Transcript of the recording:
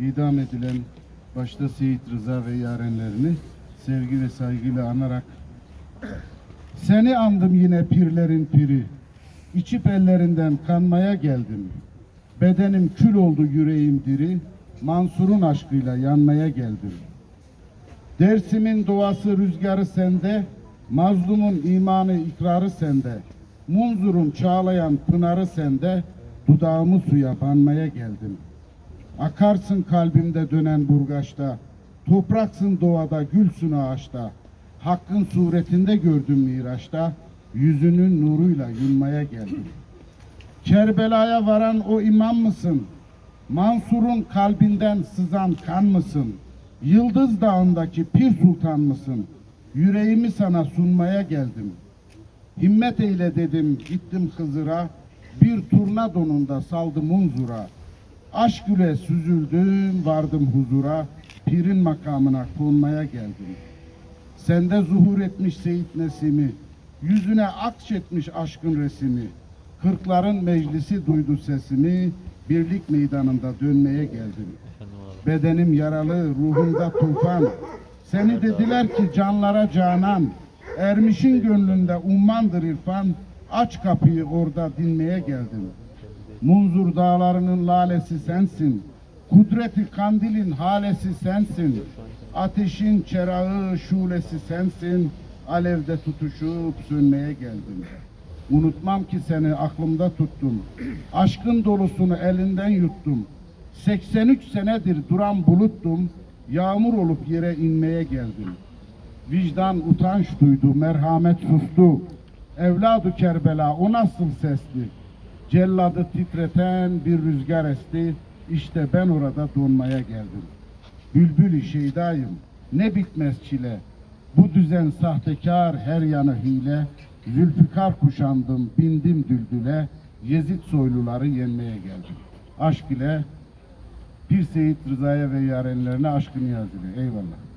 idam edilen başta Seyit Rıza ve yarenlerini sevgi ve saygıyla anarak seni andım yine pirlerin piri. İçip ellerinden kanmaya geldim. Bedenim kül oldu yüreğim diri. Mansur'un aşkıyla yanmaya geldim. Dersimin duası rüzgarı sende, mazlumun imanı ikrarı sende. Munzurum çağlayan pınarı sende, dudağımı suya banmaya geldim. Akarsın kalbimde dönen burgaçta, topraksın doğada, gülsün ağaçta. Hakkın suretinde gördüm miraçta, yüzünün nuruyla yunmaya geldim. Kerbela'ya varan o imam mısın? Mansur'un kalbinden sızan kan mısın? Yıldız Dağı'ndaki Pir Sultan mısın? Yüreğimi sana sunmaya geldim. Himmet eyle dedim, gittim Hızır'a. Bir turna donunda saldım munzura. Aşk ile süzüldüm, vardım huzura. Pirin makamına konmaya geldim. Sende zuhur etmiş Seyit Nesimi, yüzüne akşetmiş aşkın resimi. Kırkların meclisi duydu sesimi, birlik meydanında dönmeye geldim. Bedenim yaralı, ruhumda tufan. Seni dediler ki canlara canan, ermişin gönlünde ummandır irfan. Aç kapıyı orada dinmeye geldim. Munzur dağlarının lalesi sensin. Kudreti kandilin halesi sensin. Ateşin çerağı şulesi sensin. Alevde tutuşup sönmeye geldim. Unutmam ki seni aklımda tuttum. Aşkın dolusunu elinden yuttum. 83 senedir duran buluttum. Yağmur olup yere inmeye geldim. Vicdan utanç duydu, merhamet sustu. Evladı Kerbela o nasıl sesli? Celladı titreten bir rüzgar esti. İşte ben orada donmaya geldim. Bülbül-i şeydayım, ne bitmez çile. Bu düzen sahtekar, her yanı hile. Zülfikar kuşandım, bindim düldüle. Yezid soyluları yenmeye geldim. Aşk ile Pir Seyit Rıza'ya ve yarenlerine aşkı niyaz ile. Eyvallah.